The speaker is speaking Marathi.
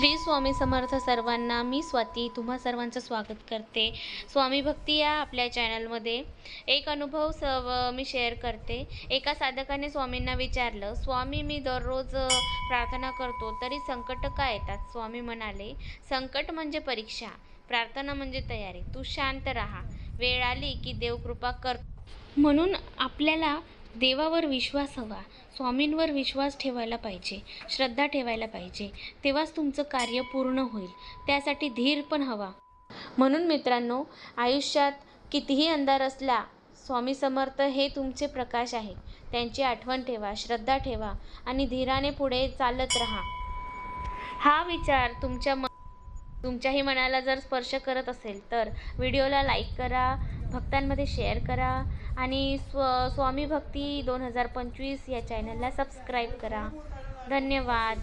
श्री स्वामी समर्थ सर्वांना मी स्वाती तुम्हा सर्वांचं स्वागत करते. स्वामी भक्ती या आपल्या चॅनलमध्ये एक अनुभव सव मी शेअर करते. एका साधकाने स्वामींना विचारलं स्वामी मी दररोज प्रार्थना करतो तरी संकट का येतात? स्वामी म्हणाले संकट म्हणजे परीक्षा प्रार्थना म्हणजे तयारी. तू शांत राहा. वेळ आली की देव कृपा कर म्हणून आपल्याला देवावर विश्वास हवा स्वामींवर विश्वास ठेवायला पाहिजे श्रद्धा ठेवायला पाहिजे तेव्हाच तुमचं कार्य पूर्ण होईल त्यासाठी धीर पण हवा. म्हणून मित्रांनो आयुष्यात कितीही अंधार असला स्वामी समर्थ हे तुमचे प्रकाश आहे. त्यांची आठवण ठेवा श्रद्धा ठेवा आणि धीराने पुढे चालत राहा. हा विचार तुमच्या म तुमच्याही मनाला जर स्पर्श करत असेल तर व्हिडिओला लाईक करा भक्तांमध्ये शेअर करा आणि स्व स्वामी भक्ती दोन हजार पंचवीस या चॅनलला सबस्क्राईब करा. धन्यवाद.